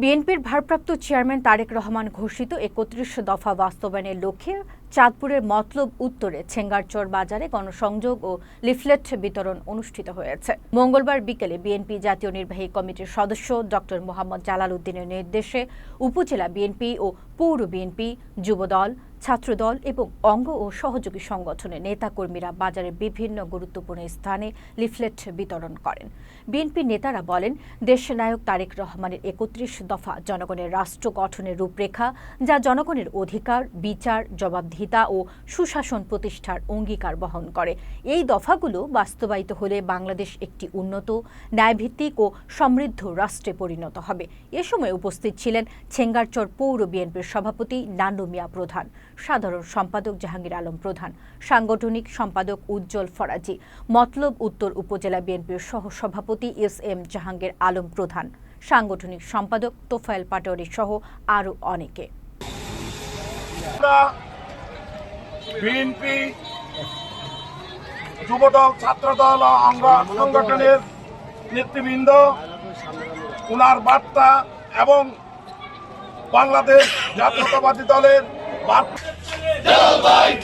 বিএনপির ভারপ্রাপ্ত চেয়ারম্যান তারেক রহমান ঘোষিত একত্রিশ দফা বাস্তবায়নের লক্ষ্যে চাঁদপুরের মতলব উত্তরে ছেঙ্গারচর বাজারে গণসংযোগ ও লিফলেট বিতরণ অনুষ্ঠিত হয়েছে। মঙ্গলবার বিকেলে বিএনপি জাতীয় নির্বাহী কমিটির সদস্য ডক্টর মোহাম্মদ জালাল উদ্দিনের নির্দেশে উপজেলা বিএনপি ও পৌর বিএনপি, যুবদল ছাত্রদল এবং অঙ্গ ও সহযোগী সংগঠনের নেতাকর্মীরা বাজারের বিভিন্ন গুরুত্বপূর্ণ স্থানে লিফলেট বিতরণ করেন। বিএনপি নেতারা বলেন, দেশনায়ক তারেক রহমানের একত্রিশ দফা জনগণের রাষ্ট্র গঠনের রূপরেখা, যা জনগণের অধিকার, বিচার, জবাবদিহিতা ও সুশাসন প্রতিষ্ঠার অঙ্গীকার বহন করে। এই দফাগুলো বাস্তবায়িত হলে বাংলাদেশ একটি উন্নত, ন্যায়ভিত্তিক ও সমৃদ্ধ রাষ্ট্রে পরিণত হবে। এ সময় উপস্থিত ছিলেন ছেঙ্গারচর পৌর বিএনপির সভাপতি নান্নু মিয়া প্রধান। সাধারণ সম্পাদক জাহাঙ্গীর আলম প্রধান, সাংগঠনিক সম্পাদক উজ্জ্বল ফরাজি, মতলব উত্তর উপজেলা বিএনপির সহ সভাপতি এস এম জাহাঙ্গীর আলম প্রধান, সাংগঠনিক সম্পাদক তোফায়েল পাটোয়ারি সহ আরও অনেকে। বিএনপি যুবদল, ছাত্রদল সংগঠনের নেতৃবৃন্দ বার্তা এবং বাংলাদেশ জাতীয়তাবাদী দলের বার্তা